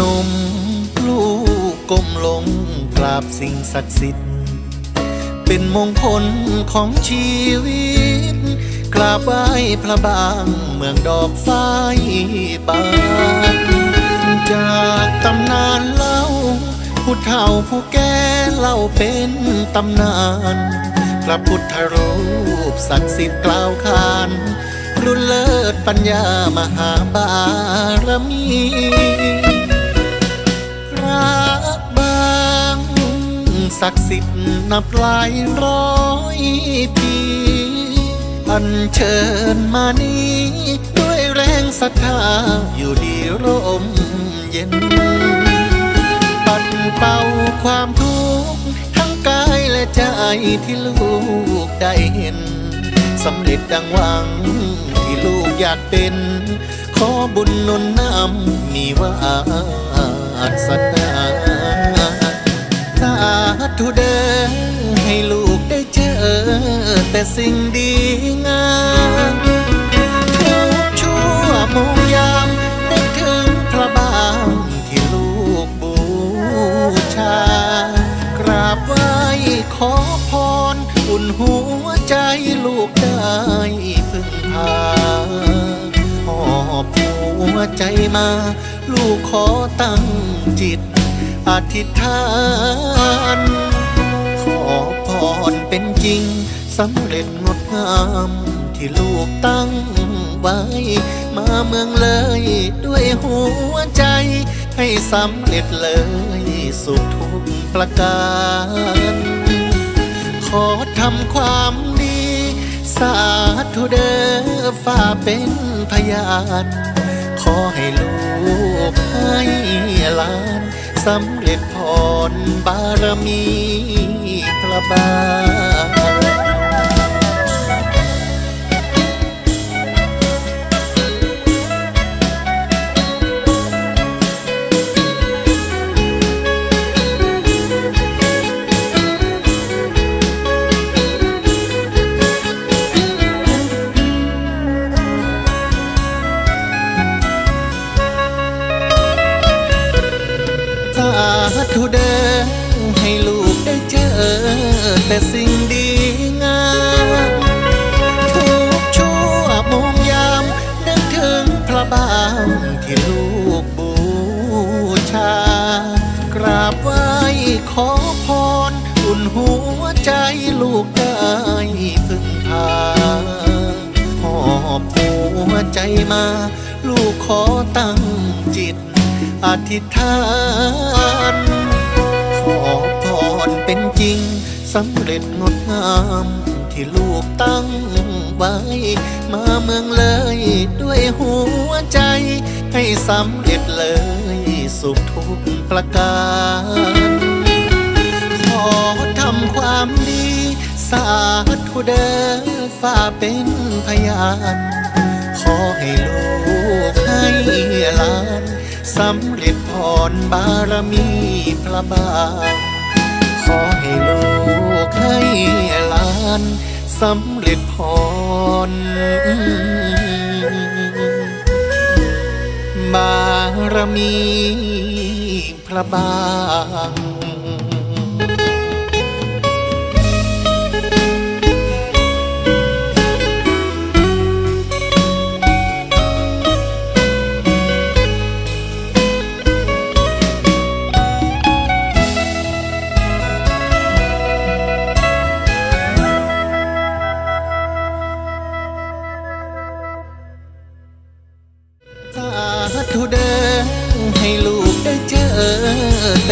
นมลูกก้มลงกราบสิ่งศักดิ์สิทธิ์ เป็นมงคลของชีวิต กราบไหว้พระบางเมืองดอกฟ้ายบานจากตำนานเล่า ผู้เฒ่าผู้แก่เล่าเป็นตำนาน พระพุทธรูปศักดิ์สิทธิ์กล่าวขานรุ่นเลิศปัญญามหาบารมี ศักดิ์สิทธิ์นับหลายร้อยปีอันเชิญมานี้ด้วยแรงศรัทธาอยู่ดีร่มเย็น ปัดเป่าความทุกข์ทั้งกายและใจที่ลูกได้เห็นสำเร็จดังหวังที่ลูกอยากเป็น ขอบุญนนนำมีวาสนา ธุเดินให้ลูกได้เจอ แต่สิ่งดีงามทุกชั่วโมงยามนึกถึงพระบางที่ลูกบูชา กราบไหว้ขอพรอุ่นหัวใจลูกได้พึ่งพาหอบหัวใจมา ลูกขอตั้งจิต อธิษฐาน ขอพรเป็นจริงสำเร็จงดงามที่ลูกตั้งไว้ มาเมืองเลยด้วยหัวใจ ให้สำเร็จเลยสุขทุกประการ ขอทำความดี สาธุเด้อฝ่าเป็นพยาน ขอให้ลูกให้หลาน สำเร็จพรบารมีพระบาท ธุเดินให้ลูกได้เจอ แต่สิ่งดีงามทุกชั่วโมงยามนึกถึงพระบางที่ลูกบูชา กราบไหว้ขอพรอุ่นหัวใจลูกได้พึ่งพาหอบหัวใจมา ลูกขอตั้งจิต อธิษฐาน จริงสำเร็จงดงามที่ลูกตั้งไว้ มาเมืองเลยด้วยหัวใจ ให้สำเร็จเลยสุขทุกประการ ขอทำความดี สาธุเด้อฝ่าเป็นพยาน ขอให้ลูกให้หลานสำเร็จพรบารมีพระบางข อให้ลูกให้หลานสำเร็จพร บารมีพระบาง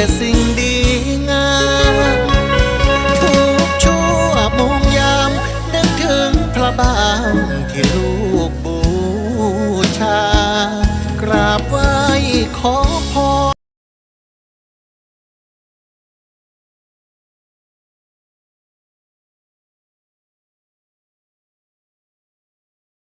แต่สิ่งดีงามทุกชั่วโมงยาม นึกถึงพระบางที่ลูกบูชากราบไหว้ขอพร